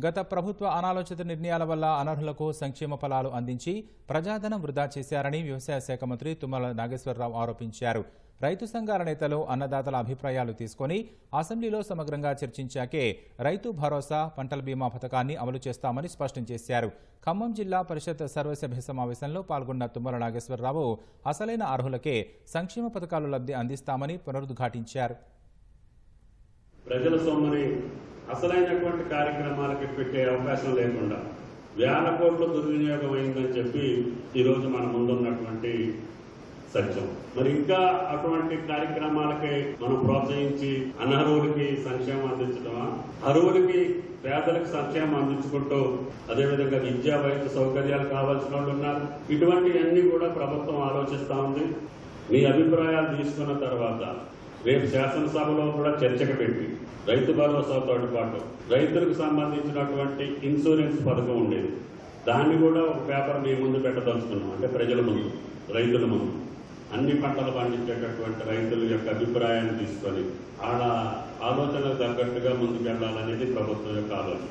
గత ప్రభుత్వ అనాలోచిత నిర్ణయాల వల్ల అనర్హులకు సంక్షేమ ఫలాలు అందించి ప్రజాధనం వృధా చేశారని వ్యవసాయ శాఖ మంత్రి తుమ్మల నాగేశ్వరరావు ఆరోపించారు. రైతు సంఘాల నేతలు అన్నదాతల అభిప్రాయాలు తీసుకొని అసెంబ్లీలో సమగ్రంగా చర్చించాకే రైతు భరోసా పంటల బీమా పథకాన్ని అమలు చేస్తామని స్పష్టం చేశారు. ఖమ్మం జిల్లా పరిషత్ సర్వసభ్య సమావేశంలో పాల్గొన్న తుమ్మల నాగేశ్వరరావు అసలైన అర్హులకే సంక్షేమ పథకాలు లబ్ధి అందిస్తామని పునరుద్ఘాటించారు. ప్రజల అసలైనటువంటి కార్యక్రమాలకి పెట్టే అవకాశం లేకుండా వేల కోట్లు దుర్వినియోగం అయిందని చెప్పి ఈరోజు మన ముందున్నటువంటి సత్యం మరి ఇంకా అటువంటి కార్యక్రమాలకి మనం ప్రోత్సహించి అనర్హులకి సంక్షేమం అందించడమా అర్హులకి పేదలకు సంక్షేమం అందించుకుంటూ అదేవిధంగా విద్యా వైద్య సౌకర్యాలు కావాల్సిన వాళ్ళు ఉన్నారు. ఇటువంటివన్నీ కూడా ప్రభుత్వం ఆలోచిస్తా ఉంది. మీ అభిప్రాయాలు తీసుకున్న తర్వాత రేపు శాసనసభలో కూడా చర్చకు పెట్టి రైతు భరోసాతో పాటు రైతులకు సంబంధించినటువంటి ఇన్సూరెన్స్ పథకం ఉండేది. దాన్ని కూడా ఒక పేపర్ మీ ముందు పెట్టదలుచుకున్నాం. అంటే ప్రజల ముందు రైతుల ముందు. అన్ని పంటలు పండించేటటువంటి రైతుల యొక్క అభిప్రాయాన్ని తీసుకొని ఆడ ఆలోచనకు తగ్గట్టుగా ముందుకెళ్ళాలనేది ప్రభుత్వం యొక్క ఆలోచన.